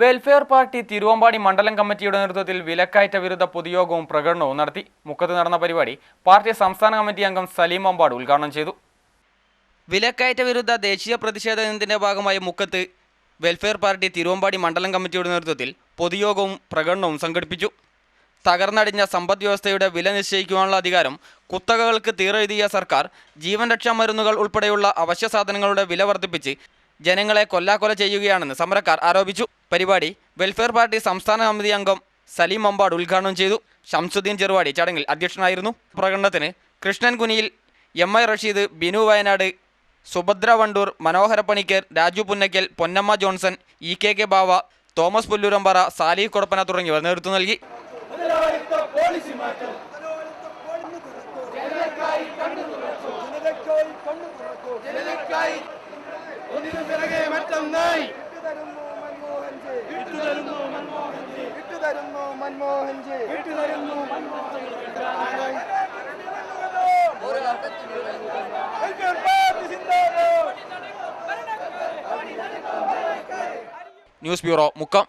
Welfare party Thiruvambady മണ്ഡലം കമ്മിറ്റിയുടെ നേതൃത്വത്തിൽ വിലക്കയറ്റ വിരുദ്ധ പൊതുയോഗവും പ്രകടനവും നടത്തി. മുക്കത്ത് നടന്ന പരിപാടി പാർട്ടി സംസ്ഥാന കമ്മിറ്റി അംഗം സലീം അമ്പാട് ഉദ്ഘാടനം ചെയ്തു. വിലക്കയറ്റ വിരുദ്ധ ദേശീയ പ്രതിഷേധ ദിനത്തിന്റെ ഭാഗമായി മുക്കത്ത് വെൽഫെയർ പാർട്ടി തിരുവമ്പാടി മണ്ഡലം കമ്മിറ്റിയുടെ നേതൃത്വത്തിൽ പൊതുയോഗവും പ്രകടനവും സംഘടിപ്പിച്ചു. തകർന്നടിഞ്ഞ സമ്പദ് വ്യവസ്ഥയുടെ വില നിശ്ചയിക്കുവാനുള്ള അധികാരം കുത്തകകൾക്ക് തീറെഴുതിയ സർക്കാർ ജീവൻ രക്ഷാ മരുന്നുകൾ ഉൾപ്പെടെയുള്ള അവശ്യ സാധനങ്ങളുടെ വില വർദ്ധിപ്പിച്ച് ജനങ്ങളെ കൊല്ലാക്കൊല ചെയ്യുകയാണെന്ന് സമരക്കാർ ആരോപിച്ചു. പരിപാടി വെൽഫെയർ പാർട്ടി സംസ്ഥാന സമിതി അംഗം സലീം അമ്പാട് ഉദ്ഘാടനം ചെയ്തു. ഷംസുദ്ദീൻ ചെറുവാടി ചടങ്ങിൽ അധ്യക്ഷനായിരുന്നു. പ്രകടനത്തിന് Krishnan Kuniyil M I Rasheed Binu Wayanad Subhadra Vandoor Manohara Panicker Raju Punnakkal Ponnamma Johnson E K K Bava Thomas Pulloorampara Sali Kodappana തുടങ്ങിയവർ നേതൃത്വം നൽകി. ഒന്നിനു പിറകെ മറ്റൊന്നായി. വിട്ടുതരുന്നു വിട്ടുതരുന്നു ന്യൂസ് ബ്യൂറോ മുക്കം.